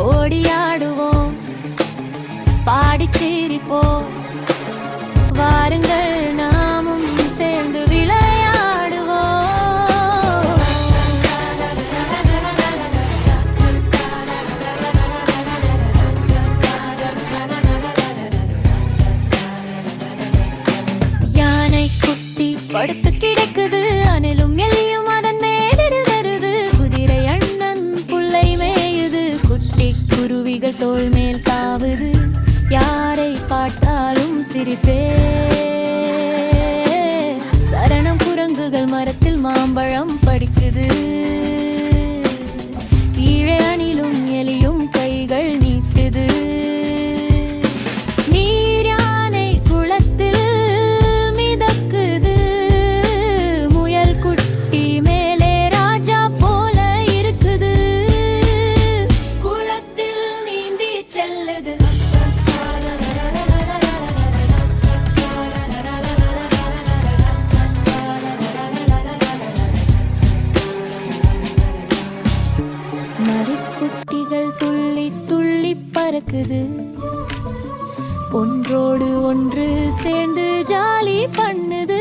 ஓடியாடுவோம். பாடி சிரிப்போம். வாருங்கள் நாமும் சேர்ந்து விளையாடுவோம். யானை குட்டி படுத்து கிடக்குது அனலும் சரணம் குரங்குகள் மரத்தில் மாம்பழம் படிக்குது பறக்குது ஒன்றோடு ஒன்று சேர்ந்து ஜாலி பண்ணுது.